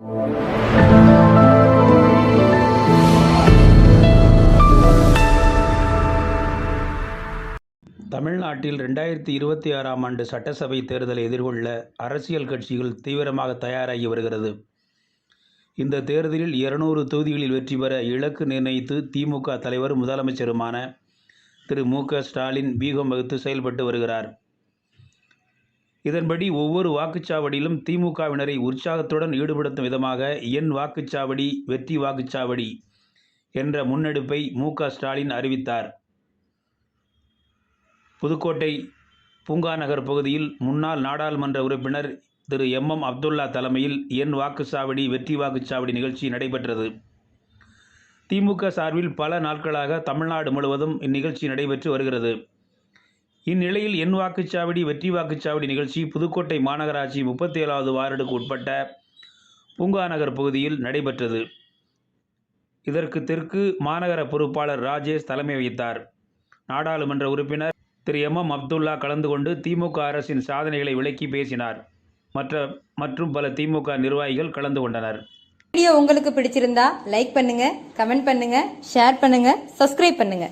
தமிழ்நாட்டில் ரெண்டாயிரத்தி இருபத்தி ஆறாம் ஆண்டு சட்டசபை தேர்தலை எதிர்கொள்ள அரசியல் கட்சிகள் தீவிரமாக தயாராகி வருகிறது. இந்த தேர்தலில் இருநூறு தொகுதிகளில் வெற்றி பெற இலக்கு நிர்ணயித்து திமுக தலைவர் முதலமைச்சருமான திரு மு க ஸ்டாலின் பீகம் வகுத்து செயல்பட்டு வருகிறார். இதன்படி ஒவ்வொரு வாக்குச்சாவடியிலும் திமுகவினரை உற்சாகத்துடன் ஈடுபடுத்தும் விதமாக என் வாக்குச்சாவடி வெற்றி வாக்குச்சாவடி என்ற முன்னெடுப்பை மு ஸ்டாலின் அறிவித்தார். புதுக்கோட்டை பூங்கா நகர் பகுதியில் முன்னாள் நாடாளுமன்ற உறுப்பினர் திரு எம் எம் அப்துல்லா தலைமையில் என் வாக்குச்சாவடி வெற்றி வாக்குச்சாவடி நிகழ்ச்சி நடைபெற்றது. திமுக சார்பில் பல நாட்களாக தமிழ்நாடு முழுவதும் இந்நிகழ்ச்சி நடைபெற்று வருகிறது. இந்நிலையில் என் வாக்குச்சாவடி வெற்றி வாக்குச்சாவடி நிகழ்ச்சி புதுக்கோட்டை மாநகராட்சி முப்பத்தி ஏழாவது வார்டுக்கு உட்பட்ட பூங்கா நகர் பகுதியில் நடைபெற்றது. இதற்கு தெற்கு மாநகர பொறுப்பாளர் ராஜேஷ் தலைமை வகித்தார். நாடாளுமன்ற உறுப்பினர் திரு. எம். எம். அப்துல்லா கலந்து கொண்டு திமுக அரசின் சாதனைகளை விளக்கி பேசினார். மற்ற மற்றும் பல திமுக நிர்வாகிகள் கலந்து கொண்டனர். வீடியோ உங்களுக்கு பிடிச்சிருந்தா லைக் பண்ணுங்க கமெண்ட் பண்ணுங்க ஷேர் பண்ணுங்க சப்ஸ்கிரைப் பண்ணுங்க.